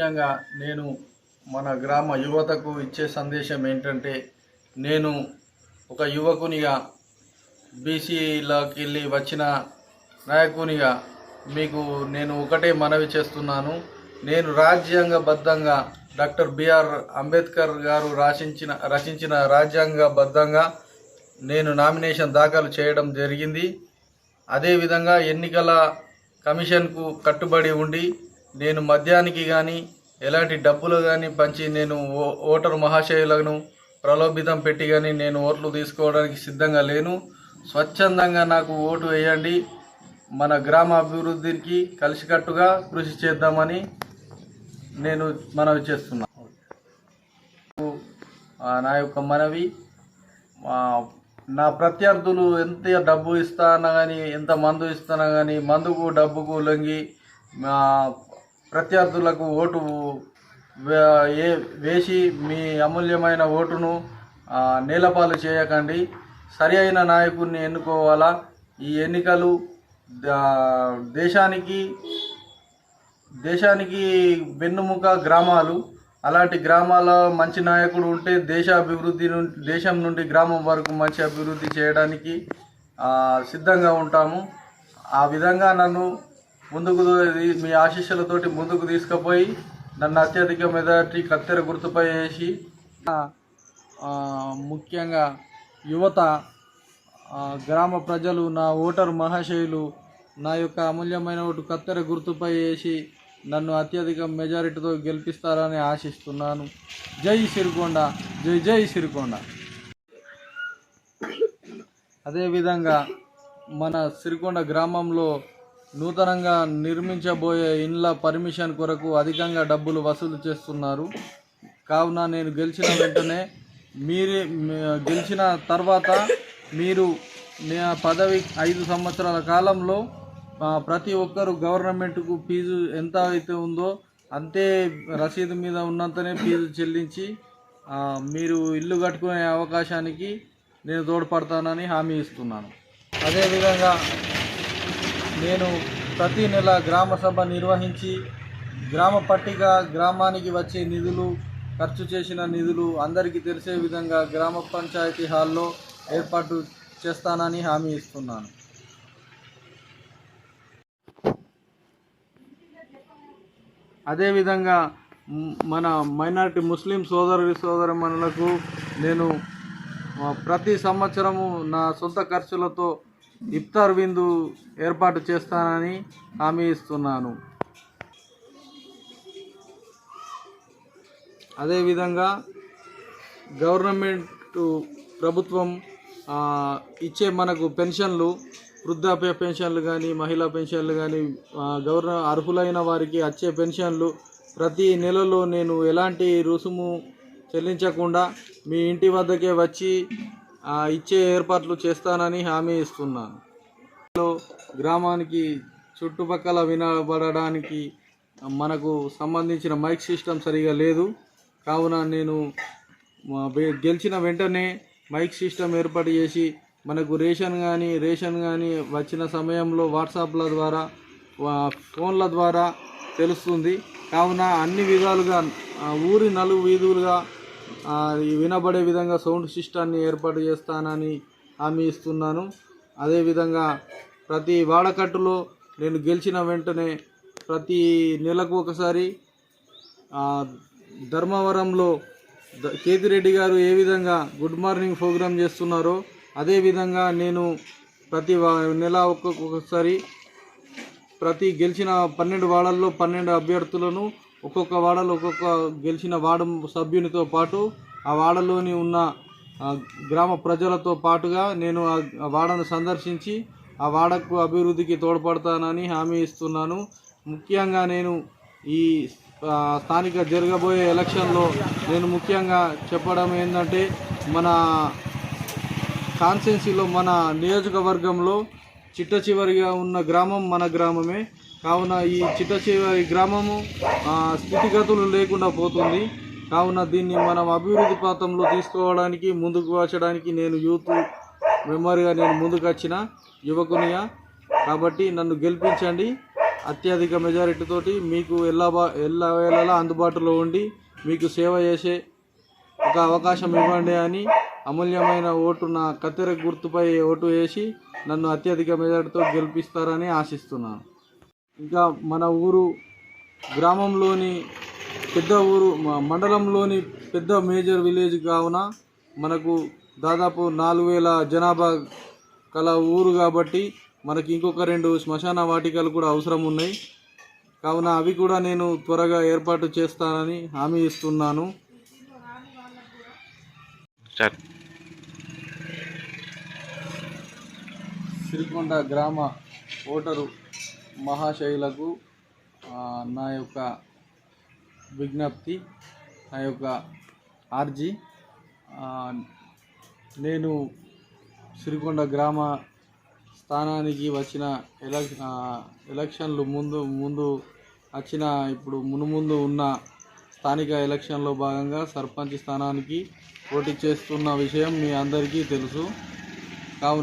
ముఖ్యంగా నేను మన గ్రామ యువతకు ఇచ్చే సందేశం ఏంటంటే నేను ఒక యువకునిగా బీసీలోకి వెళ్ళి వచ్చిన నాయకునిగా మీకు నేను ఒకటే మనవి చేస్తున్నాను. నేను రాజ్యాంగబద్ధంగా డాక్టర్ బిఆర్ అంబేద్కర్ గారు రాసించిన రచించిన రాజ్యాంగబద్ధంగా నేను నామినేషన్ దాఖలు చేయడం జరిగింది. అదేవిధంగా ఎన్నికల కమిషన్కు కట్టుబడి ఉండి నేను మద్యానికి కానీ ఎలాంటి డబ్బులు కానీ పంచి నేను ఓ- ఓటరు మహాశయులను ప్రలోభితం పెట్టి కానీ నేను ఓట్లు తీసుకోవడానికి సిద్ధంగా లేను. స్వచ్ఛందంగా నాకు ఓటు వేయండి. మన గ్రామ అభివృద్ధికి కలిసికట్టుగా కృషి చేద్దామని నేను మనవి చేస్తున్నాను నా యొక్క మనవి. నా ప్రత్యర్థులు ఎంత డబ్బు ఇస్తానా కానీ ఎంత మందు ఇస్తానా కానీ మందుకు డబ్బుకు లొంగి ప్రత్యర్థులకు ఓటు ఏ వేసి మీ అమూల్యమైన ఓటును నేలపాలు చేయకండి. సరి అయిన నాయకుడిని ఎన్నుకోవాలా? ఈ ఎన్నికలు దేశానికి దేశానికి వెన్నుముక గ్రామాలు. అలాంటి గ్రామాల మంచి నాయకుడు ఉంటే దేశ అభివృద్ధి నుండి దేశం నుండి గ్రామం వరకు మంచి అభివృద్ధి చేయడానికి సిద్ధంగా ఉంటాము. ఆ విధంగా నన్ను ముందుకు మీ ఆశీస్సులతోటి ముందుకు తీసుకుపోయి నన్ను అత్యధిక మెజార్టీ కత్తెర గుర్తుపై వేసి ముఖ్యంగా యువత గ్రామ ప్రజలు నా ఓటరు మహాశయులు నా యొక్క అమూల్యమైన ఓటు కత్తెర గుర్తుపై వేసి నన్ను అత్యధిక మెజారిటీతో గెలిపిస్తారని ఆశిస్తున్నాను. జై సిరికొండ జై జై సిరికొండ. అదేవిధంగా మన సిరికొండ గ్రామంలో నూతనంగా నిర్మించబోయే ఇండ్ల పర్మిషన్ కొరకు అధికంగా డబ్బులు వసూలు చేస్తున్నారు. కావున నేను గెలిచిన వెంటనే మీరే గెలిచిన తర్వాత మీరు పదవి ఐదు సంవత్సరాల కాలంలో ప్రతి ఒక్కరు గవర్నమెంట్కు ఫీజు ఎంత అయితే ఉందో అంతే రసీదు మీద ఉన్నంతనే ఫీజు చెల్లించి మీరు ఇల్లు కట్టుకునే అవకాశానికి నేను తోడ్పడతానని హామీ ఇస్తున్నాను. అదేవిధంగా నేను ప్రతి నెల గ్రామ సభ నిర్వహించి గ్రామ పట్టిక గ్రామానికి వచ్చే నిధులు ఖర్చు చేసిన నిధులు అందరికీ తెలిసే విధంగా గ్రామ పంచాయతీ హాల్లో ఏర్పాటు చేస్తానని హామీ ఇస్తున్నాను. అదేవిధంగా మన మైనారిటీ ముస్లిం సోదరు సోదరమణులకు నేను ప్రతి సంవత్సరము నా సొంత ఖర్చులతో ఇఫ్తార్ విందు ఏర్పాటు చేస్తానని హామీ ఇస్తున్నాను. అదేవిధంగా గవర్నమెంట్ ప్రభుత్వం ఇచ్చే మనకు పెన్షన్లు వృద్ధాప్య పెన్షన్లు కానీ మహిళా పెన్షన్లు కానీ గవర్న అర్హులైన వారికి వచ్చే పెన్షన్లు ప్రతి నెలలో నేను ఎలాంటి రుసుము చెల్లించకుండా మీ ఇంటి వద్దకే వచ్చి ఇచ్చే ఏర్పాట్లు చేస్తానని హామీ ఇస్తున్నాను. గ్రామానికి చుట్టుపక్కల వినబడడానికి మనకు సంబంధించిన మైక్ సిస్టమ్ సరిగా లేదు. కావున నేను గెలిచిన వెంటనే మైక్ సిస్టమ్ ఏర్పాటు చేసి మనకు రేషన్ కానీ రేషన్ కానీ వచ్చిన సమయంలో వాట్సాప్ల ద్వారా వా- ఫోన్ల ద్వారా తెలుస్తుంది. కావున అన్ని విధాలుగా ఊరి నలుగు వీధులుగా వినబడే విధంగా సౌండ్ సిస్టాన్ని ఏర్పాటు చేస్తానని హామీ ఇస్తున్నాను. అదేవిధంగా ప్రతి వాడకట్టులో నేను గెలిచిన వెంటనే ప్రతి నెలకు ఒకసారి ధర్మవరంలో ద- కేతిరెడ్డి గారు ఏ విధంగా గుడ్ మార్నింగ్ ప్రోగ్రామ్ చేస్తున్నారో అదేవిధంగా నేను ప్రతి నెల ఒక్కొక్కసారి ప్రతి గెలిచిన పన్నెండు వాడల్లో పన్నెండు అభ్యర్థులను ఒక్కొక్క వాడలో ఒక్కొక్క గెలిచిన వార్డు సభ్యునితో పాటు ఆ వాడలోని ఉన్న గ్రామ ప్రజలతో పాటుగా నేను ఆ వాడను సందర్శించి ఆ వాడకు అభివృద్ధికి తోడ్పడతానని హామీ ఇస్తున్నాను. ముఖ్యంగా నేను ఈ స్థానిక జరగబోయే ఎలక్షన్లో నేను ముఖ్యంగా చెప్పడం ఏంటంటే మన కాన్స్టెన్సీలో మన నియోజకవర్గంలో చిట్ట చివరిగా ఉన్న గ్రామం మన గ్రామమే. కావున ఈ చిట్ట చివరి గ్రామము స్థితిగతులు లేకుండా పోతుంది. కావున దీన్ని మనం అభివృద్ధి ప్రాంతంలో తీసుకోవడానికి ముందుకు వచ్చడానికి నేను యూత్ మెంబర్గా నేను ముందుకు వచ్చిన కాబట్టి నన్ను గెలిపించండి. అత్యధిక మెజారిటీతోటి మీకు ఎలా బా ఎలా వేళలా అందుబాటులో ఉండి మీకు సేవ చేసే ఒక అవకాశం ఇవ్వండి అని అమూల్యమైన ఓటు నా కత్తెర గుర్తుపై ఓటు వేసి నన్ను అత్యధిక మెజారిటీతో గెలిపిస్తారని ఆశిస్తున్నాను. ఇంకా మన ఊరు గ్రామంలోని పెద్ద ఊరు మ- మండలంలోని పెద్ద మేజర్ విలేజ్ కావున మనకు దాదాపు నాలుగు వేల జనాభా కల ఊరు కాబట్టి మనకి ఇంకొక రెండు శ్మశాన వాటికలు కూడా అవసరం ఉన్నాయి. కావున అవి కూడా నేను త్వరగా ఏర్పాటు చేస్తానని హామీ ఇస్తున్నాను. సార్. సిరికొండ గ్రామ ఓటరు మహాశైలకు నా యొక్క విజ్ఞప్తి నా యొక్క ఆర్జీ. నేను సిరికొండ గ్రామ స్థానానికి వచ్చిన ఎలక్ ఎలక్షన్లు ముందు ముందు వచ్చిన ఇప్పుడు మునుముందు ఉన్న స్థానిక ఎలక్షన్లో భాగంగా సర్పంచ్ స్థానానికి పోటీ చేస్తున్న విషయం మీ అందరికీ తెలుసు. కావున